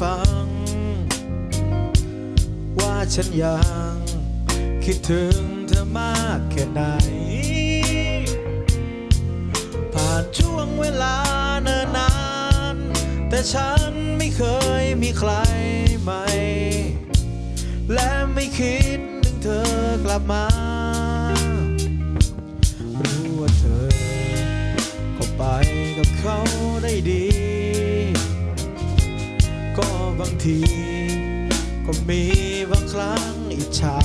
ฟัง ว่าฉันยัง คิดถึงเธอมากแค่ไหน ผ่านช่วงเวลาเนิ่นนาน แต่ฉันไม่เคยมีใครใหม่ และไม่คิดถึงเธอกลับมารู้ว่าเธอก็ไปกับเขาได้ดี ที ก็มีบางครั้งอิจฉา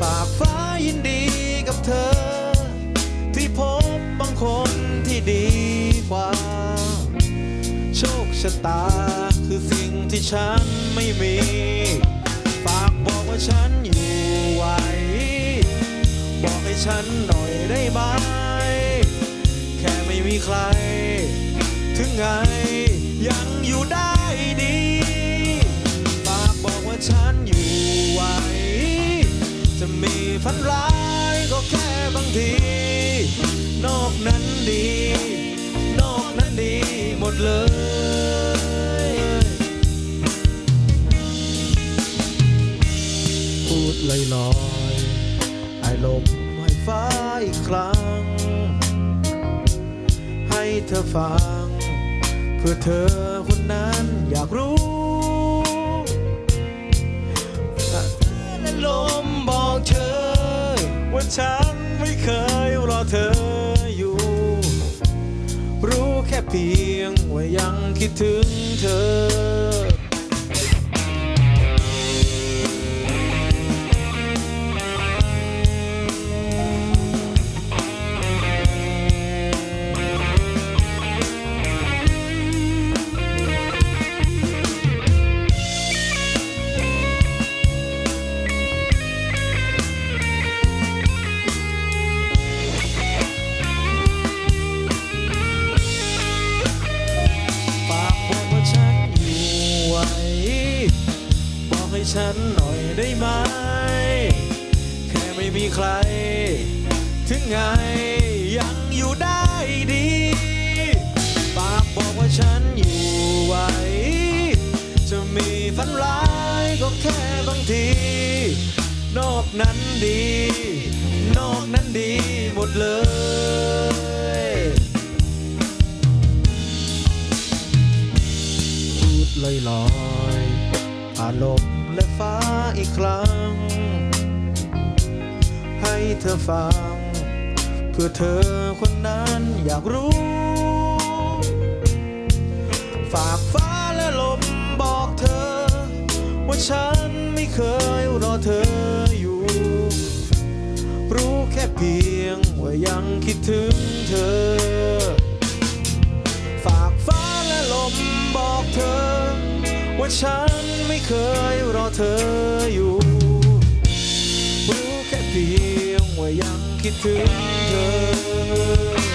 ฝากฟ้ายินดีกับเธอ ที่พบบางคนที่ดีกว่า โชคชะตาคือสิ่งที่ฉันไม่มี ฝากบอกว่าฉันอยู่ไหว บอกให้ฉันหน่อยได้ไหมแค่ไม่มีใคร ถึงไง ยังอยู่ได้ดีฝากบอกว่าฉันอยู่ไหว จะมีฝันร้ายก็แค่บางที นอกนั้นดี นอกนั้นดีหมดเลยพูดลอยลอยๆให้ลมให้ฟ้าอีกครั้ง ให้เธอฟัง พื่อเธอคนนั้นอยากรู้และลมบอกเธอ ว่าฉันไม่เคยรอเธออยู่ รู้แค่เพียงว่ายังคิดถึงเธอ ให้ฉันหน่อยได้ไหม แค่ไม่มีใคร ถึงไงยังอยู่ได้ดีฝากบอกว่าฉันอยู่ไหว จะมีฝันร้ายก็แค่บางที นอกนั้นดี นอกนั้นดีหมดเลยพูดลอยลอยๆผ่านลม และฟ้าอีกครั้ง ให้เธอฟัง เพื่อเธอคนนั้นอยากรู้ ฝากฟ้าและลมบอกเธอ ว่าฉันไม่เคยรอเธออยู่ รู้แค่เพียงว่ายังคิดถึงเธอ ฝากฟ้าและลมบอกเธอ ว่าฉันไม่เคย เธออยู่ รู้แค่เพียงว่ายังคิดถึงเธอ